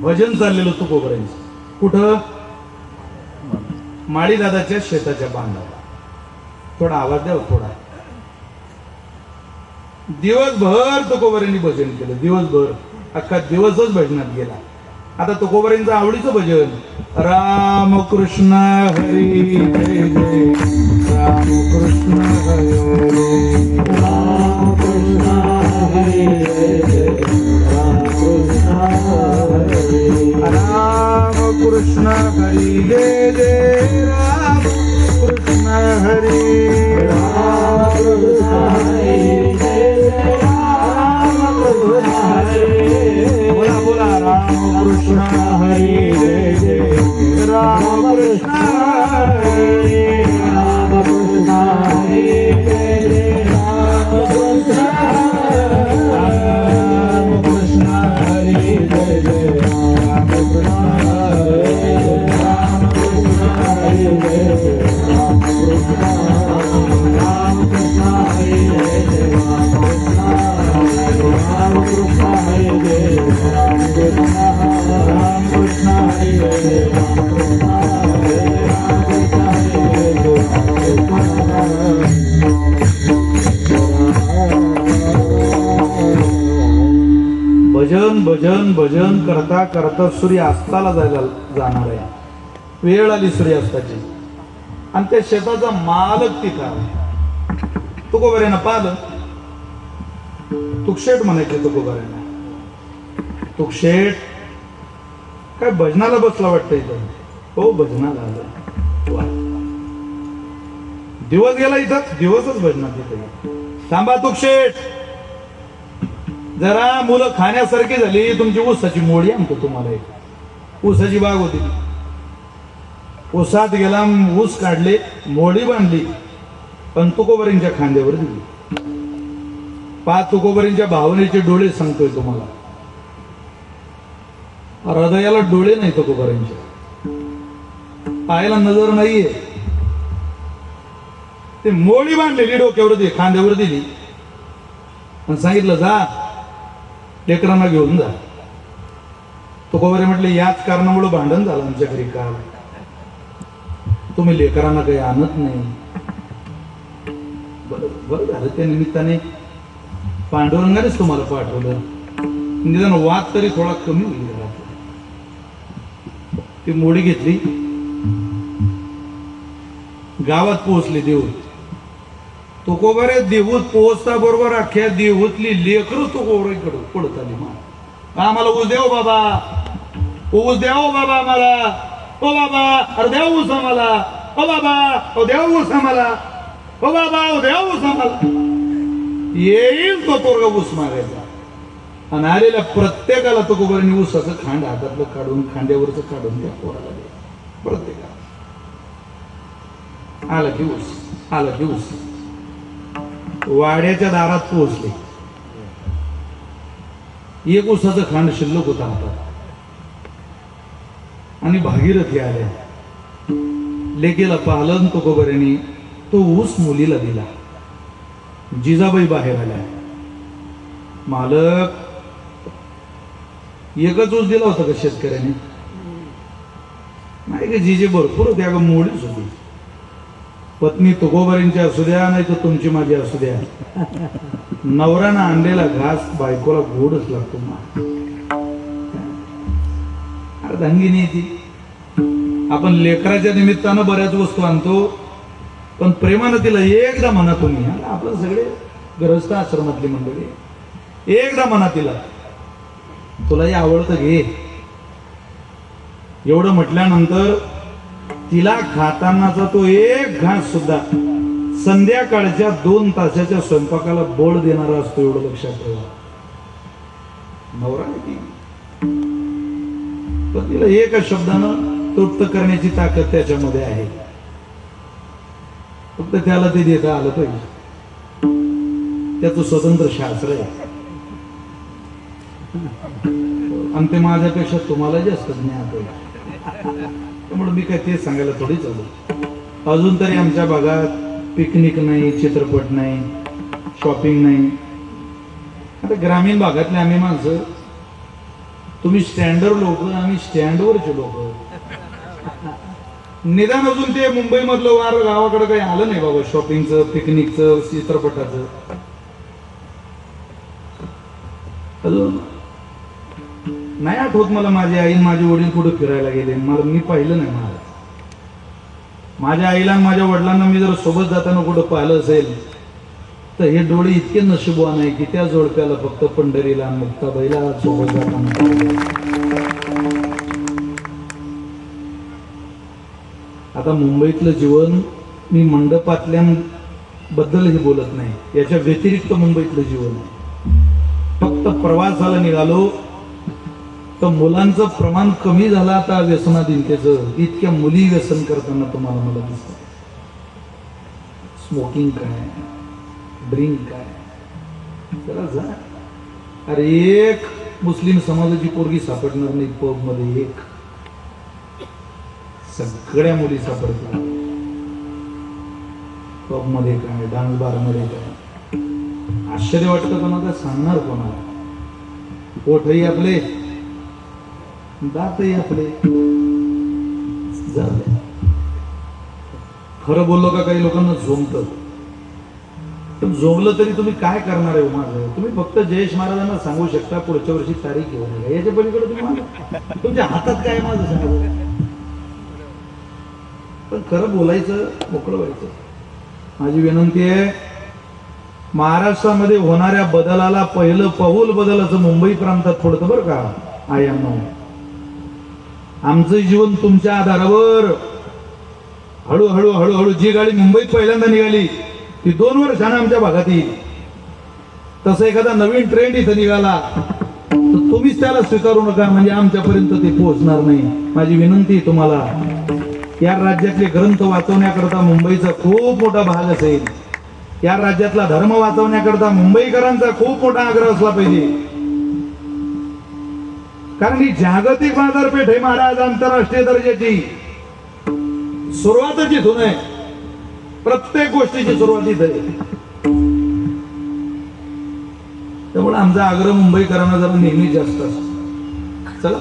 भजन चाललेलं तुकोबऱ्यांचं कुठं? माळीदादाच्या शेताच्या बांधावर. थोडा आवाज द्या थोडा. दिवसभर तुकोबऱ्यांनी भजन केलं दिवसभर. अख्खा दिवसच भजनात गेला. आता तुकोबऱ्यांचं आवडीचं भजन राम कृष्ण हरी जय जय. राम कृष्ण हरी राम कृष्ण हरी जय जय. राम भजन भजन करता करता सूर्य अस्ताला जायला जाणार आहे. वेळ आली सूर्यास्ताची. आणि त्या शेताचा मालक तिथं आला तुकोबऱ्यानं पाहिलं? तुकशेट म्हणायचे तुकोबऱ्यानं तुकशेट काय भजनाला बसला वाटतं इथं? हो भजनाला आलं दिवस गेला इथं? दिवसच भजनात इथं थांबा तुकशेट जरा मुलं खाण्यासारखी झाली तुमची ऊसाची मोडी आणतो तुम्हाला एक. ऊसाची बाग होती ऊसात गेला ऊस काढले मोडी बांधली पण तुकोबरींच्या खांद्यावर दिली. पाच तुकोबरींच्या भावनेचे डोळे सांगतोय तुम्हाला. हृदयाला डोळे नाही तुकोबरींच्या पायाला नजर नाहीये. ते मोडी बांधलेली डोक्यावर दिली खांद्यावर दिली. आणि सांगितलं जा लेकरांना घेऊन जा. तुकोबरे म्हटले याच कारणामुळे भांडण झालं आमच्या घरी काल. तुम्ही लेकरांना काही आणत नाही. बरं बरं झालं त्या निमित्ताने पांडुरंगानेच तुम्हाला पाठवलं. निदान वाद तरी थोडा कमी होईल ती मोडी घेतली. गावात पोहोचले देऊळ. तुकोबारे देहूत पोहोचता बरोबर अख्ख्या देहूतली लेकरू तुकोबरेकडे पडत आली मग आम्हाला ऊस देव बाबा? ऊस द्या बाबा आम्हाला? ओ बाबा अरे द्या ऊस आम्हाला. ओ बाबा ओ द्या ऊस आम्हाला. ओ बाबा ओ द्या ऊस आम्हाला. येईल तो पोरगा ऊस मागायचा आणि आलेल्या प्रत्येकाला तुकोबरेने ऊसाचं खांड हातातलं काढून खांद्यावरचं काढून द्या पोराला द्या. प्रत्येकाला. आला की ऊस आला की ऊस. वाड्याच्या दारात पोहोचले. एक उसाचं खांड शिल्लक होता हातात आणि भागीरथी आल्या लेकीला पालन तुकोबऱ्याने तो ऊस मुलीला दिला. जिजाबाई बाहेर आल्या. मालक एकच ऊस दिला होता का शेतकऱ्याने? नाही का जिजे भरपूर होते अगं मोडीच होती. पत्नी तुकोबरींची असू द्या नाही तर तुमची माझी असू द्या. नवऱ्यानं आणलेला घास बायकोला गोडच लागतो अरे अर्धांगिनी ती. आपण लेकराच्या निमित्तानं बऱ्याच वस्तू आणतो पण प्रेमानं तिला एकदा म्हणा तुम्ही. आपण सगळे गरजता आश्रमातली मंडळी. एकदा म्हणा तिला. तुलाही आवडतं घे. एवढं म्हटल्यानंतर तिला खातानाचा तो एक घास सुद्धा संध्याकाळच्या दोन तासाच्या स्वयंपाकाला बळ देणारा असतो एवढं लक्षात ठेवा. नवरा पण तिला एका शब्दानं तृप्त करण्याची ताकद त्याच्यामध्ये आहे. फक्त त्याला ते देता आलं पाहिजे. त्याचं स्वतंत्र शास्त्र आहे. आणि ते माझ्यापेक्षा तुम्हाला जास्त ज्ञान आहे. त्यामुळे मी काय ते सांगायला थोडी चालू अजून तरी आमच्या भागात पिकनिक नाही चित्रपट नाही शॉपिंग नाही. आता ग्रामीण भागातले आम्ही माणसं तुम्ही स्टँडवर लोक आम्ही स्टँडवरचे लोक. निदान अजून ते मुंबई मधलं वार गावाकडे काही आलं नाही बाबा शॉपिंगचं पिकनिकचं चित्रपटाचं. अजून नाही आठवत मला माझी आई माझे वडील कुठं फिरायला गेले. मला मी पाहिलं नाही महाराज. माझ्या आईला माझ्या वडिलांना मी जर सोबत जाताना कुठं पाहिलं असेल तर हे डोळे इतके नशिबवान आहे की त्या जोडप्याला फक्त पंढरीला मुक्ताबाईला सोबत जाताना आता मुंबईतलं जीवन मी मंडपातल्या बद्दलही बोलत नाही. याच्या व्यतिरिक्त मुंबईतलं जीवन आहे. फक्त प्रवासाला निघालो तर मुलांचं प्रमाण कमी झालं आता व्यसनाधीनतेचं. इतक्या मुली व्यसन करताना तुम्हाला मला दिसत स्मोकिंग काय? ड्रिंक काय? जरा जा. अरे एक मुस्लिम समाजाची पोरगी सापडणार नाही पबमध्ये एक. सगळ्या मुली सापडतात. पबमध्ये काय? डान्स बारमध्ये काय? आश्चर्य वाटतं पण आता सांगणार कोणाला? पोटही आपले दातही आपले. झाले खरं बोललो का काही लोकांना झोमत पण झोमलं तरी तुम्ही काय करणार आहे हो माझं? तुम्ही फक्त जयेश महाराजांना सांगू शकता पुढच्या वर्षी तारीख घेऊन या. याच्या पलीकडे तुम्ही तुमच्या हातात काय माझं सांगू पण खरं बोलायचं मोकळं व्हायचं. माझी विनंती आहे महाराष्ट्रामध्ये होणाऱ्या बदलाला पहिलं पाऊल बदलाचं मुंबई प्रांतात पडतं बरं का आय आयांनो आमचं जीवन तुमच्या आधारावर. हळूहळू हळूहळू जी गाडी मुंबईत पहिल्यांदा निघाली ती दोन वर्षानं आमच्या भागात येईल. तसं एखादा नवीन ट्रेंड इथं निघाला तर तुम्हीच त्याला स्वीकारू नका म्हणजे आमच्यापर्यंत ते पोहोचणार नाही. माझी विनंती आहे तुम्हाला. या राज्यातले ग्रंथ वाचवण्याकरता मुंबईचा खूप मोठा भाग असेल. या राज्यातला धर्म वाचवण्याकरता मुंबईकरांचा खूप मोठा आग्रह असला पाहिजे. कारण ही जागतिक बाजारपेठ आहे महाराज आंतरराष्ट्रीय दर्जाची. सुरुवातच इथून आहे. प्रत्येक गोष्टीची सुरुवात इथे त्यामुळे आमचा आग्रह मुंबईकरांना जरा नेहमी जास्त चला.